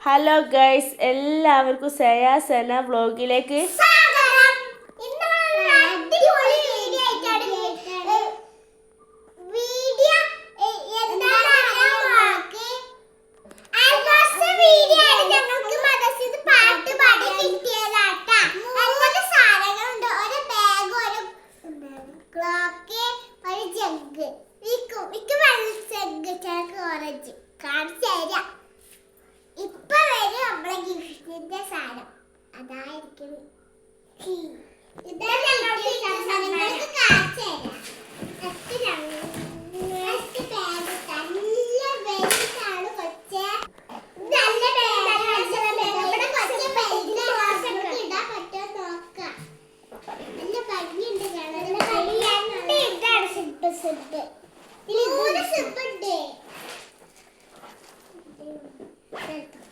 Hello guys എല്ലാവർക്കും സയാസന വ്ളോഗിലേക്ക് കളിക്കണം Thank you.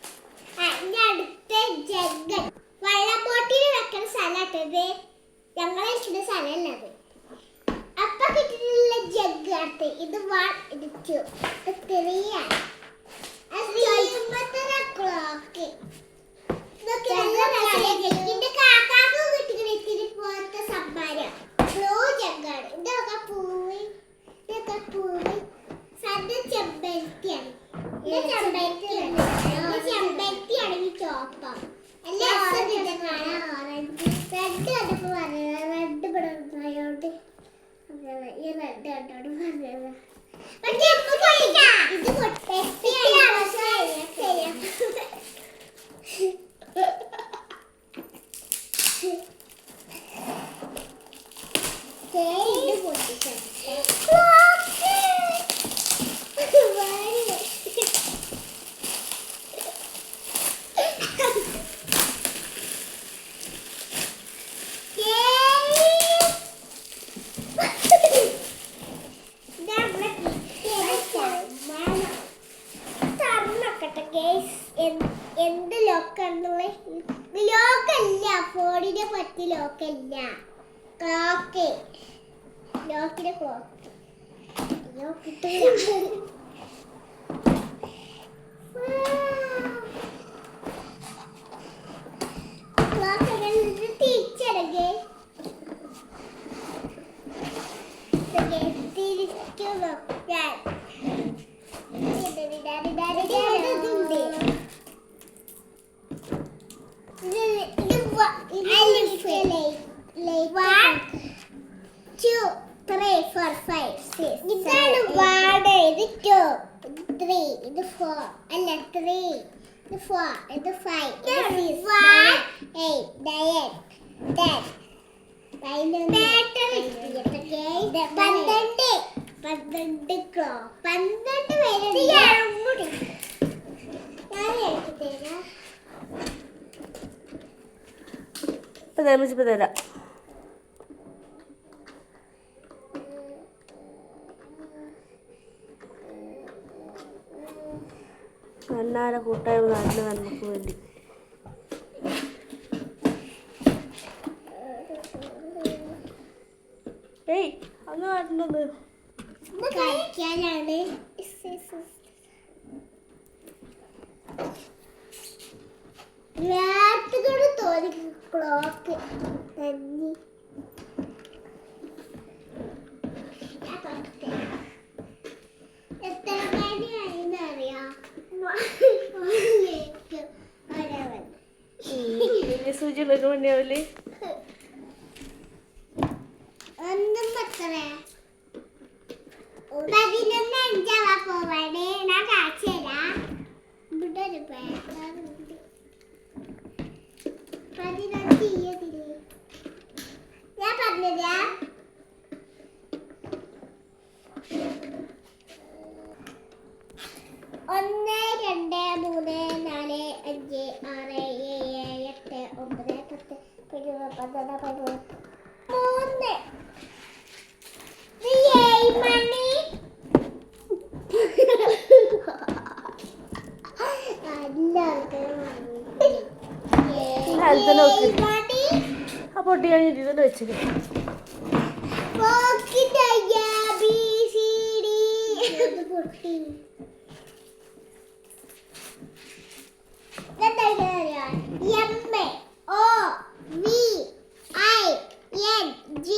Itu 字 എന്ത് ലോക്കാണെന്നുള്ള ലോക്കല്ല ഫോണിനെ പറ്റി ലോക്കല്ല. ക്ലോക്ക് ലോക്കിന്റെ ക്ലോക്ക് ലോക്കിട്ടില്ല two, three, ഇത് four, അല്ല three, ഇത് four, ഇത് five, ഇത് six, nine, eight, nine, ten, പതിനൊന്ന്, പന്ത്രണ്ട്, ഞാൻ എടുത്തു തരാം നന്നാര കൂട്ടായ്മ നടന്നു നമുക്ക് വേണ്ടി. ഏയ് അങ്ങ് വരുന്നത് കഴിക്കാനാണ് ക്ലോക്ക് തന്നെ വെച്ചിട്ടുള്ളൊരു മണിയാവില്ലേ പതിനൊന്ന് അഞ്ചാവാ പോവാണ്. ഞാൻ കാച്ചു തരാം ഇവിടെ ഒരു നോക്ക് ആ പൊട്ടി കഴിഞ്ഞിട്ട് ഇതെല്ലാം വെച്ചത് G,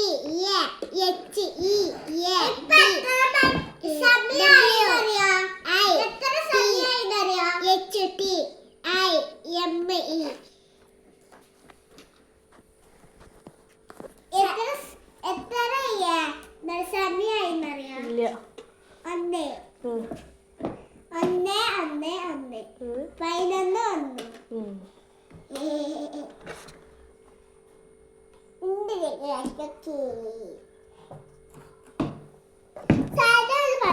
yeah, H, E, yeah, E.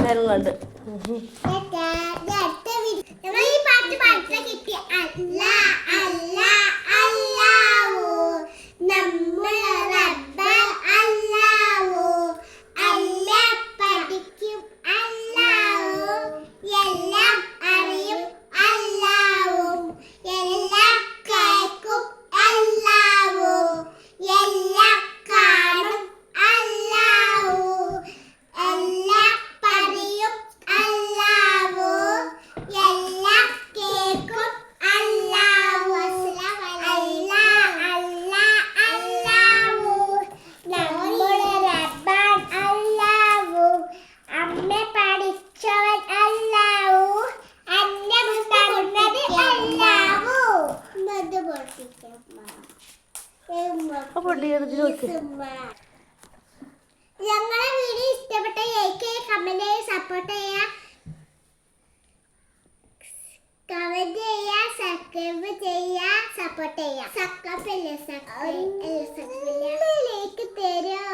വരുന്നുണ്ട് ഈ പാട്ട് പഠിച്ച കിട്ടി അല്ല അല്ല അല്ല. ഞങ്ങളെ വീഡിയോ ഇഷ്ടപ്പെട്ട ലൈക്ക് കമന്റ് ചെയ്യുക സപ്പോർട്ട് ചെയ്യുക കമന്റ് ചെയ്യുക സബ്സ്ക്രൈബ് ചെയ്യുക സപ്പോർട്ട് ചെയ്യുക സബ്സ്ക്രൈബ് ചെയ്യുക സബ്സ്ക്രൈബ് ലൈക്ക് തരുമോ